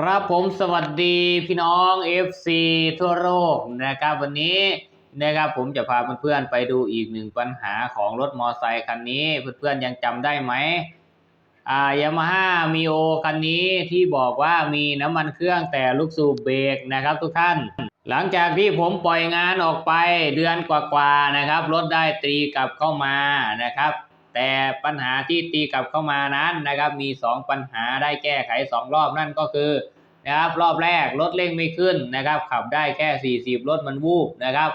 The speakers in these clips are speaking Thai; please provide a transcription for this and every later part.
ครับผมสวัสดีพี่น้อง FC ทั่วโลกนะครับวันนี้นะครับผมจะพาเพื่อนๆไปดูอีกหนึ่งปัญหาของรถมอไซค์คันนี้เพื่อนๆยังจำได้ไหมอ่ายามาฮ่ามีโอคันนี้ที่บอกว่ามีน้ำมันเครื่องแต่ลูกสูบเบรกนะครับทุกท่าน หลังจากที่ผมปล่อยงานออกไปเดือนกว่าๆนะครับรถได้ตรีกลับเข้ามานะครับ แต่ปัญหาที่ตีกลับเข้ามานั้นนะครับมี 2 ปัญหาได้แก้ไข 2 รอบนั่นก็คือนะครับรอบแรกรถเร่งไม่ขึ้นนะครับ ขับได้แค่ 40 รถมันวูบนะครับ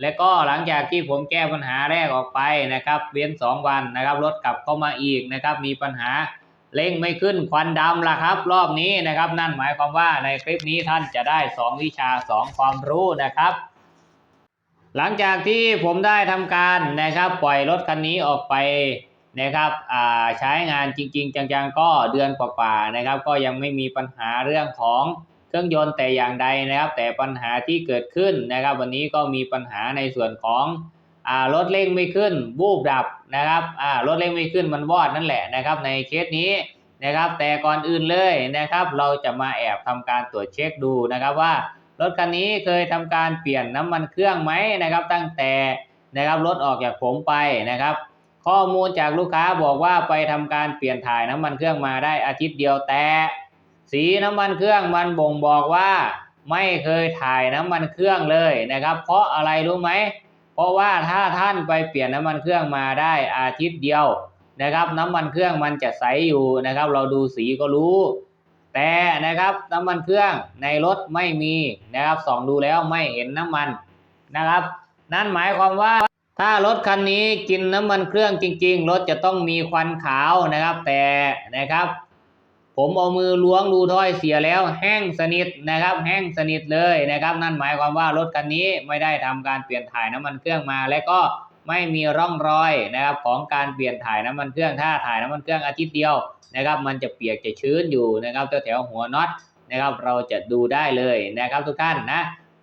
และก็หลังจากที่ผมแก้ปัญหาแรกออกไปนะครับเว้น2 วันนะครับรถกลับเข้ามาอีกนะครับ มีปัญหาเร่งไม่ขึ้นควันดำละครับ รอบนี้นะครับ นั่นหมายความว่าในคลิปนี้ท่านจะได้ 2 วิชา 2 ความรู้นะครับหลังจากที่ผมได้ทำการนะครับ ปล่อยรถคันนี้ออกไป นะครับอ่าใช้งานจริง ๆ จังๆ ก็เดือนกว่าๆนะครับ ก็ยังไม่มีปัญหาเรื่องของเครื่องยนต์แต่อย่างใดนะครับ แต่ปัญหาที่เกิดขึ้นนะครับ วันนี้ก็มีปัญหาในส่วนของอ่ารถเร่งไม่ขึ้นบูบดับนะครับอ่ารถเร่งไม่ขึ้นมันวอดนั่นแหละนะครับ ในเคสนี้นะครับ แต่ก่อนอื่นเลยนะครับ เราจะมาแอบทำการตรวจเช็คดูนะครับว่ารถคันนี้เคยทำการเปลี่ยนน้ำมันเครื่องไหมนะครับ ตั้งแต่นะครับรถออกจากผมไปนะครับ ข้อมูลจากลูกค้าบอกว่าไปทำการเปลี่ยนถ่ายน้ำมันเครื่องมาได้อาทิตย์เดียวแต่ สีน้ำมันเครื่องมันบ่งบอกว่า ไม่เคยถ่ายน้ำมันเครื่องเลยนะครับ เพราะอะไรรู้ไหมเพราะว่าถ้าท่านไปเปลี่ยนน้ำมันเครื่องมาได้อาทิตย์เดียวนะครับ น้ำมันเครื่องมันจะใสอยู่นะครับ เราดูสีก็รู้ แต่นะครับน้ำมันเครื่องในรถไม่มีนะครับส่องดูแล้วไม่เห็นน้ำมันนะครับ นั่นหมายความว่า ถ้ารถคันนี้กินน้ำมันเครื่องจริง ๆ รถจะต้องมีควันขาวนะครับ แต่นะครับ ผมเอามือล้วงรูถ้อยเสียแล้ว แห้งสนิทนะครับ แห้งสนิทเลยนะครับ นั่นหมายความว่ารถคันนี้ไม่ได้ทำการเปลี่ยนถ่ายน้ำมันเครื่องมา และก็ไม่มีร่องรอยนะครับ ของการเปลี่ยนถ่ายน้ำมันเครื่องถ้าถ่ายน้ำมันเครื่องอาทิตย์เดียวนะครับ มันจะเปียกจะชื้นอยู่นะครับแถวๆหัวน็อตนะครับ เราจะดูได้เลยนะครับทุกท่านนะ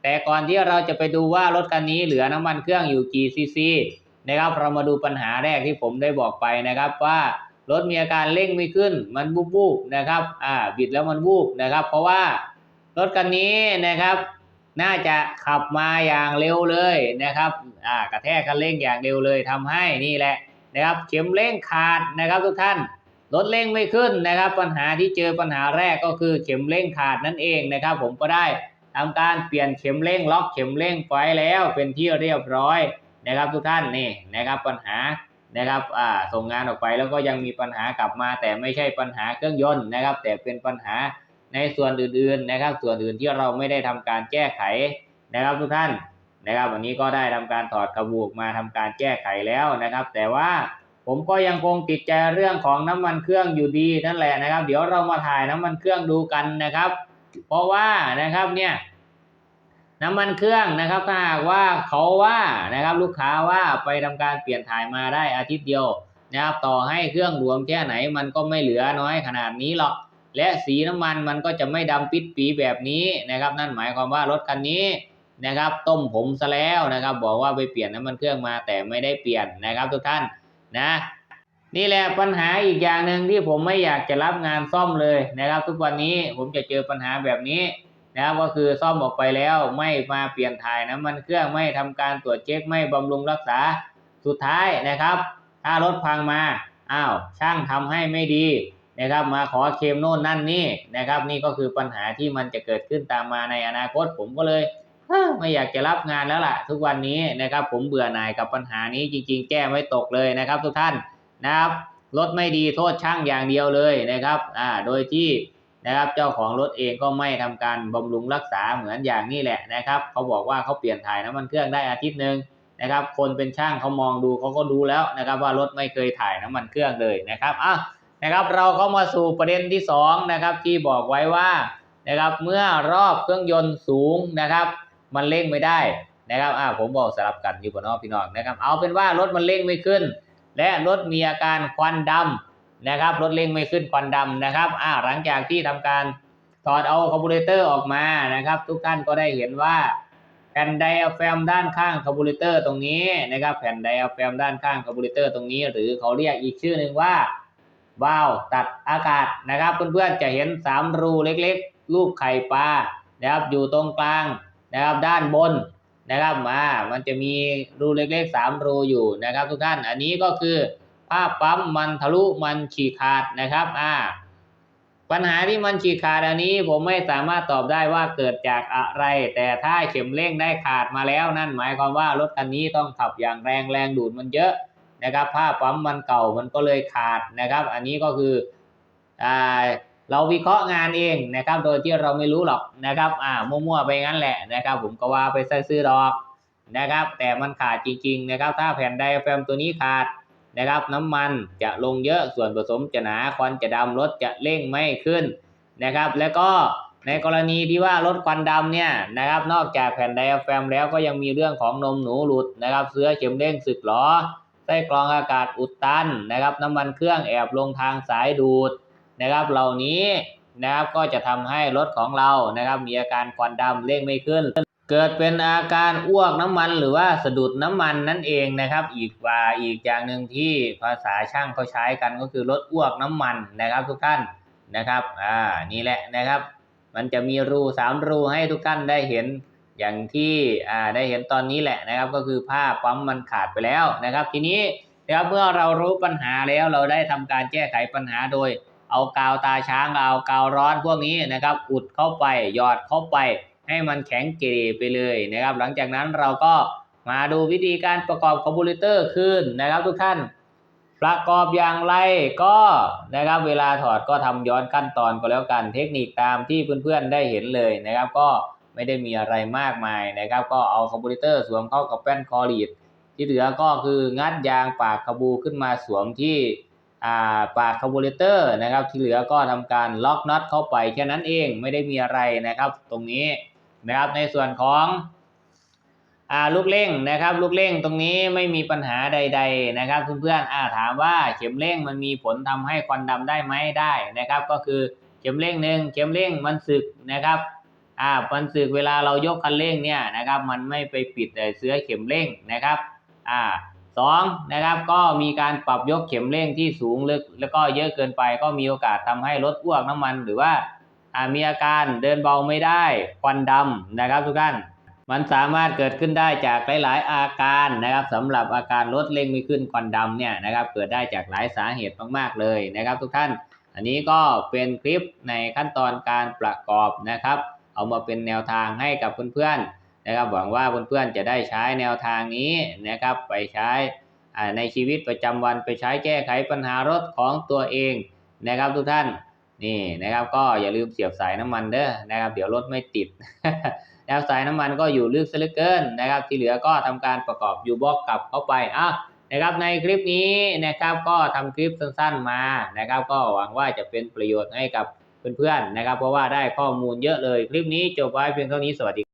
แต่ก่อนที่เราจะไปดูว่ารถคันนี้เหลือน้ำมันเครื่องอยู่กี่ซีซีนะครับเรามาดูปัญหาแรกที่ผมได้บอกไปนะครับว่ารถมีอาการเร่งไม่ขึ้น มันบูบบูบนะครับอ่าบิดแล้วมันบูบนะครับ เพราะว่ารถคันนี้นะครับ น่าจะขับมาอย่างเร็วเลยนะครับอ่ากระแทกคันเร่งอย่างเร็วเลยทำให้นี่แหละนะครับเข็มเร่งขาดนะครับทุกท่านรถเร่งไม่ขึ้นนะครับ ปัญหาที่เจอปัญหาแรกก็คือเข็มเร่งขาดนั่นเองนะครับ ผมก็ได้ ทำการเปลี่ยนเข็มเร่งล็อกเข็มเร่งไฟแล้วเป็นที่เรียบร้อยนะครับทุกท่านนี่นะครับปัญหานะครับอ่าส่งงานออกไปแล้วก็ยังมีปัญหากลับมา แต่ไม่ใช่ปัญหาเครื่องยนต์นะครับ แต่เป็นปัญหาในส่วนอื่นๆนะครับ ส่วนอื่นที่เราไม่ได้ทำการแก้ไขนะครับทุกท่านนะครับวันนี้ก็ได้ทำการถอดกระบุกมาทำการแก้ไขแล้วนะครับ แต่ว่าผมก็ยังคงติดใจเรื่องของน้ำมันเครื่องอยู่ดีนั่นแหละนะครับ เดี๋ยวเรามาถ่ายน้ำมันเครื่องดูกันนะครับ เพราะว่านะครับเนี่ยน้ำมันเครื่องนะครับถ้าหากว่าเขาว่านะครับลูกค้าว่าไปทำการเปลี่ยนถ่ายมาได้อาทิตย์เดียวนะครับต่อให้เครื่องหลวมแค่ไหนมันก็ไม่เหลือน้อยขนาดนี้หรอก และสีน้ำมันมันก็จะไม่ดำปิดปีแบบนี้นะครับ นั่นหมายความว่ารถคันนี้นะครับ ต้มผมซะแล้วนะครับ บอกว่าไปเปลี่ยนน้ำมันเครื่องมาแต่ไม่ได้เปลี่ยนนะครับ ทุกท่านนะ นี่แหละปัญหาอีกอย่างหนึ่งที่ผมไม่อยากจะรับงานซ่อมเลยนะครับ ทุกวันนี้ผมจะเจอปัญหาแบบนี้นะครับก็คือซ่อมออกไปแล้วไม่มาเปลี่ยนถ่ายน้ำมันเครื่องไม่ทำการตรวจเช็คไม่บำรุงรักษาสุดท้ายนะครับ ถ้ารถพังมาอ้าวช่างทำให้ไม่ดีนะครับ มาขอเคมโน่นนั่นนี่นะครับ นี่ก็คือปัญหาที่มันจะเกิดขึ้นตามมาในอนาคตผมก็เลยไม่อยากจะรับงานแล้วล่ะ ทุกวันนี้นะครับ ผมเบื่อหน่ายกับปัญหานี้จริง ๆ แก้ไม่ตกเลยนะครับ ทุกท่าน นะครับรถไม่ดีโทษช่างอย่างเดียวเลยนะครับอ่าโดยที่นะครับเจ้าของรถเองก็ไม่ทำการบำรุงรักษาเหมือนอย่างนี้แหละนะครับเขาบอกว่าเขาเปลี่ยนถ่ายน้ำมันเครื่องได้อาทิตย์หนึ่งนะครับ คนเป็นช่างเขามองดูเขาก็ดูแล้วนะครับว่ารถไม่เคยถ่ายน้ำมันเครื่องเลยนะครับอะนะครับเราก็มาสู่ประเด็นที่สองนะครับที่บอกไว้ว่านะครับเมื่อรอบเครื่องยนต์สูงนะครับ มันเร่งไม่ได้นะครับอ่าผมบอกสลับกันอยู่บนนอกพี่น้องนะครับ เอาเป็นว่ารถมันเร่งไม่ขึ้น และรถมีอาการควันดำนะครับรถเร่งไม่ขึ้นควันดำนะครับอ่าหลังจากที่ทำการถอดเอาคาร์บูเรเตอร์ออกมานะครับ ทุกท่านก็ได้เห็นว่าแผ่นไดอะแฟมด้านข้างคาร์บูเรเตอร์ตรงนี้นะครับแผ่นไดอะแฟมด้านข้างคาร์บูเรเตอร์ตรงนี้ หรือเขาเรียกอีกชื่อหนึ่งว่าวาล์วตัดอากาศนะครับ เพื่อนๆจะเห็นสามรูเล็กๆ รูปไข่ปลานะครับอยู่ตรงกลางนะครับด้านบน นะครับมามันจะมีรูเล็กๆสามรูอยู่นะครับทุกท่าน อันนี้ก็คือผ้าปั๊มมันทะลุมันฉีกขาดนะครับอ่าปัญหาที่มันฉีกขาดอันนี้ผมไม่สามารถตอบได้ว่าเกิดจากอะไร แต่ถ้าเข็มเร่งได้ขาดมาแล้วนั่นหมายความว่ารถคันนี้ต้องขับอย่างแรงแรงดูดมันเยอะนะครับ ผ้าปั๊มมันเก่ามันก็เลยขาดนะครับ อันนี้ก็คืออ่า เราวิเคราะห์งานเองนะครับ โดยที่เราไม่รู้หรอกนะครับ อ่ามั่วๆไปงั้นแหละนะครับ ผมก็ว่าไปซื้อดอกนะครับ แต่มันขาดจริงๆนะครับ ถ้าแผ่นไดอะแฟมตัวนี้ขาดนะครับ น้ำมันจะลงเยอะส่วนผสมจะหนาควันจะดำรถจะเร่งไม่ขึ้นนะครับ แล้วก็ในกรณีที่ว่ารถควันดำเนี่ยนะครับ นอกจากแผ่นไดอะแฟมแล้วก็ยังมีเรื่องของนมหนูหลุดนะครับเสื้อเข็มเร่งสึกหรอไส้กรองอากาศอุดตันนะครับ น้ำมันเครื่องแอบลงทางสายดูด นะครับเหล่านี้นะครับก็จะทำให้รถของเรานะครับ มีอาการควันดำเร่งไม่ขึ้น เกิดเป็นอาการอ้วกน้ำมันหรือว่าสะดุดน้ำมันนั่นเองนะครับ อีกว่าอีกอย่างหนึ่งที่ภาษาช่างเขาใช้กันก็คือลดอ้วกน้ำมันนะครับ ทุกท่านนะครับอ่านี่แหละนะครับ มันจะมีรูสามรูให้ทุกท่านได้เห็นอย่างที่อ่าได้เห็นตอนนี้แหละนะครับ ก็คือผ้าปั๊มมันขาดไปแล้วนะครับ ทีนี้นะครับเมื่อเรารู้ปัญหาแล้วเราได้ทำการแก้ไขปัญหาโดย เอากาวตาช้างเอากาวร้อนพวกนี้นะครับ อุดเข้าไปหยอดเข้าไป ให้มันแข็งเกรไปเลยนะครับ หลังจากนั้นเราก็มาดูวิธีการประกอบคอมพิวเตอร์ขึ้นนะครับ ทุกท่าน ประกอบอย่างไรก็นะครับ เวลาถอดก็ทำย้อนขั้นตอนก็แล้วกันเทคนิคตามที่เพื่อนๆได้เห็นเลยนะครับ ก็ไม่ได้มีอะไรมากมายนะครับ ก็เอาคอมพิวเตอร์สวมเข้ากับแป้นคอรีดที่เหลือก็คืองัดยางปากคาบูขึ้นมาสวมที่ อ่าปากคาร์บูเรเตอร์นะครับที่เหลือก็ทำการล็อกน็อตเข้าไปแค่นั้นเองไม่ได้มีอะไรนะครับ ตรงนี้นะครับในส่วนของอลูกเร่งนะครับ ลูกเร่งตรงนี้ไม่มีปัญหาใด ๆ นะครับเพื่อนๆถามว่าเข็มเร่งมันมีผลทำให้ควันดำได้ไหมได้นะครับ ก็คือเข็มเร่งหนึ่งเข็มเร่งมันสึกนะครับอ่ามันสึกเวลาเรายกคันเร่งเนี่ยนะครับ มันไม่ไปปิดเสื้อเข็มเร่งนะครับอ่า สองนะครับก็มีการปรับยกเข็มเร่งที่สูงลึก แล้วก็เยอะเกินไปก็มีโอกาสทำให้รถอ้วกน้ำมัน หรือว่ามีอาการเดินเบาไม่ได้ควันดำนะครับทุกท่านมันสามารถเกิดขึ้นได้จากหลาย ๆ อาการนะครับสำหรับอาการรถเร่งไม่ขึ้นควันดำเนี่ยนะครับเกิดได้จากหลายสาเหตุมาก ๆ เลยนะครับ ทุกท่าน อันนี้ก็เป็นคลิปในขั้นตอนการประกอบนะครับ เอามาเป็นแนวทางให้กับเพื่อน ๆ นะครับหวังว่าเพื่อนๆจะได้ใช้แนวทางนี้นะครับไปใช้ในชีวิตประจำวันไปใช้แก้ไขปัญหารถของตัวเองนะครับทุกท่านนี่นะครับก็อย่าลืมเสียบสายน้ำมันเด้อนะครับ เดี๋ยวรถไม่ติดแล้วสายน้ำมันก็อยู่ลึกซะเหลือเกินนะครับ ที่เหลือก็ทำการประกอบยูบ็อกกลับเข้าไปอะนะครับในคลิปนี้นะครับก็ทำคลิปสั้นๆมานะครับ ก็หวังว่าจะเป็นประโยชน์ให้กับเพื่อนๆนะครับ เพราะว่าได้ข้อมูลเยอะเลยคลิปนี้จบไว้เพียงเท่านี้สวัสดี